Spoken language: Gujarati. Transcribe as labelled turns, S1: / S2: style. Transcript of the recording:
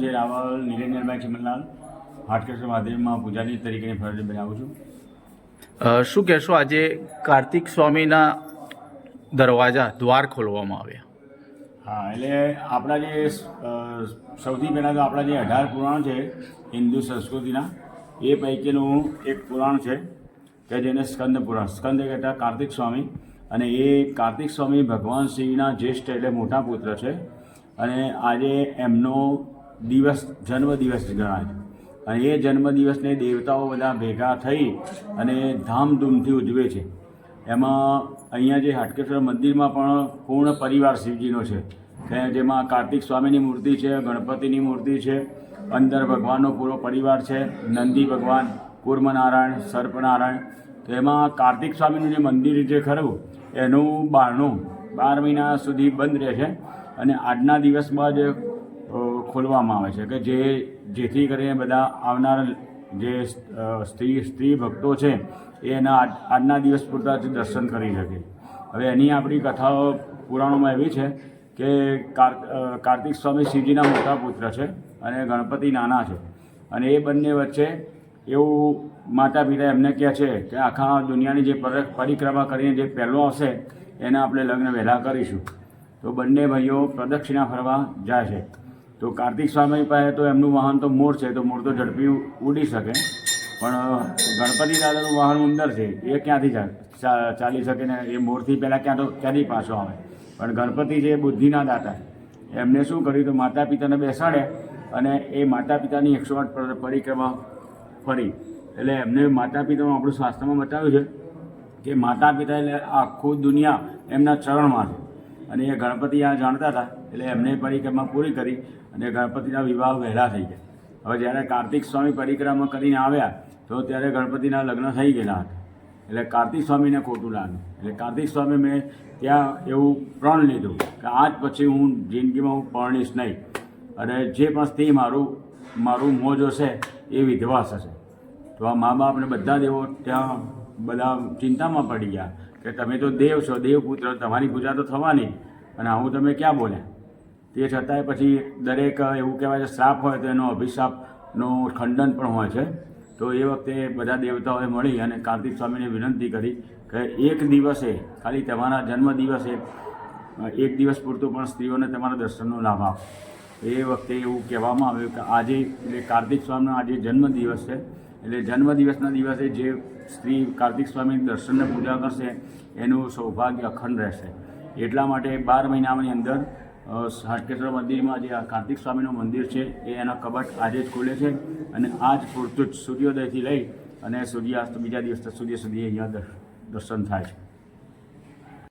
S1: છે રાવલ નિરંજનભાઈ ચિમનલાલ હાટકેશ્વર મહાદેવમાં પૂજારી તરીકેની ફરજ બજાવું છું.
S2: શું કહેશો આજે કાર્તિક સ્વામીના દરવાજા દ્વાર ખોલવામાં આવ્યા?
S1: હા એટલે આપણા જે સૌથી પહેલાં તો આપણા જે અઢાર પુરાણ છે હિન્દુ સંસ્કૃતિના એ પૈકીનું એક પુરાણ છે કે જેને સ્કંદ પુરાણ. સ્કંદ કહેતા કાર્તિક સ્વામી. અને એ કાર્તિક સ્વામી ભગવાન શિવના જ્યેષ્ઠ એટલે મોટા પુત્ર છે. અને આજે એમનો દિવસ જન્મદિવસ ગણાય છે. અને એ જન્મદિવસને દેવતાઓ બધા ભેગા થઈ અને ધામધૂમથી ઉજવે છે. એમાં અહીંયા જે હાટકેશ્વર મંદિરમાં પણ પૂર્ણ પરિવાર શિવજીનો છે. જેમાં કાર્તિક સ્વામીની મૂર્તિ છે, ગણપતિની મૂર્તિ છે, અંદર ભગવાનનો પૂરો પરિવાર છે, નંદી ભગવાન, કુર્મનારાયણ, સર્પનારાયણ. તો એમાં કાર્તિક સ્વામીનું જે મંદિર છે ખરું, એનું બારણું બાર મહિના સુધી બંધ રહે છે. અને આજના દિવસમાં જ ખોલવામાં આવે છે કે જે જેથી કરીને બધા આવનાર જે સ્ત્રી સ્ત્રી ભક્તો છે, એ એના આજના દિવસ પૂરતા જ દર્શન કરી શકે. હવે એની આપણી કથાઓ પુરાણોમાં એવી છે કે કાર્તિક સ્વામી શિવજીના મોટા પુત્ર છે અને ગણપતિ નાના છે. અને એ બંને વચ્ચે એવું માતા પિતા એમને કહે છે કે આખા દુનિયાની જે પર- પરિક્રમા કરીને જે પહેલો આવશે, એને આપણે લગ્ન વહેલા કરીશું. તો બંને ભાઈઓ પ્રદક્ષિણા ફરવા જાય છે. તો કાર્તિક સ્વામી પાસે તો એમનું વાહન તો મોર છે, તો મોર તો ઝડપી ઉડી શકે. પણ ગણપતિ દાદાનું વાહન ઉંદર છે, એ ક્યાંથી ચાલી શકે ને એ મોરથી પહેલાં ક્યાં તો, ક્યાંથી પાછો આવે? પણ ગણપતિ એ બુદ્ધિના દાતા, એમને શું કર્યું તો માતા પિતાને બેસાડે અને એ માતા પિતાની એકસો આઠ પર- પરિક્રમા ફરી. એટલે એમને માતા પિતામાં આપણું શાસ્ત્રમાં બતાવ્યું છે કે માતા પિતા એટલે આખું દુનિયા એમના ચરણમાં છે. અને એ ગણપતિ આ જાણતા હતા, એટલે એમને પરિક્રમા પૂરી કરી અને ગણપતિના વિવાહ વહેલા થઈ ગયા. હવે જ્યારે કાર્તિક સ્વામી પરિક્રમા કરીને આવ્યા, તો ત્યારે ગણપતિના લગ્ન થઈ ગયેલા હતા. એટલે કાર્તિક સ્વામીને ખોટું લાગ્યું. એટલે કાર્તિક સ્વામી મેં ત્યાં એવું પ્રણ લીધું કે આજ પછી હું જિંદગીમાં હું પરણીશ નહીં. અને જે પણ સ્ત્રી મારું મારું મોજ હશે એ વિધવા થશે તો આ મા બાપને બધા દેવો ત્યાં બધા ચિંતામાં પડી ગયા. કે તમે તો દેવ છો, દેવપુત્ર, તમારી પૂજા તો થવાની, અને આવું તમે ક્યાં બોલ્યા? તે છતાંય પછી દરેક એવું કહેવાય છે, શ્રાપ હોય તો એનો અભિશાપનું ખંડન પણ હોય છે. તો એ વખતે બધા દેવતાઓએ મળી અને કાર્તિક સ્વામીને વિનંતી કરી કે એક દિવસે, ખાલી તમારા જન્મ દિવસે, એક દિવસ પૂરતું પણ સ્ત્રીઓને તમારા દર્શનનો લાભ આપો. એ વખતે એવું કહેવામાં આવ્યું કે આજે, એટલે કાર્તિક સ્વામીનો આજે જન્મદિવસ છે. એટલે જન્મદિવસના દિવસે જે સ્ત્રી કાર્તિક સ્વામી દર્શનને પૂજા કરશે, એનું સૌભાગ્ય અખંડ રહેશે. એટલા માટે બાર મહિનાની અંદર હાટકેશ્વર મંદિરમાં જે આ કાર્તિક સ્વામીનું મંદિર છે, એ એનો કબટ આજે જ ખોલે છે અને આજ પૂરતું જ સૂર્યોદયથી લઈ અને સૂર્યાસ્ત બીજા દિવસ સુધી સુધી અહીંયા દર્શન થાય છે.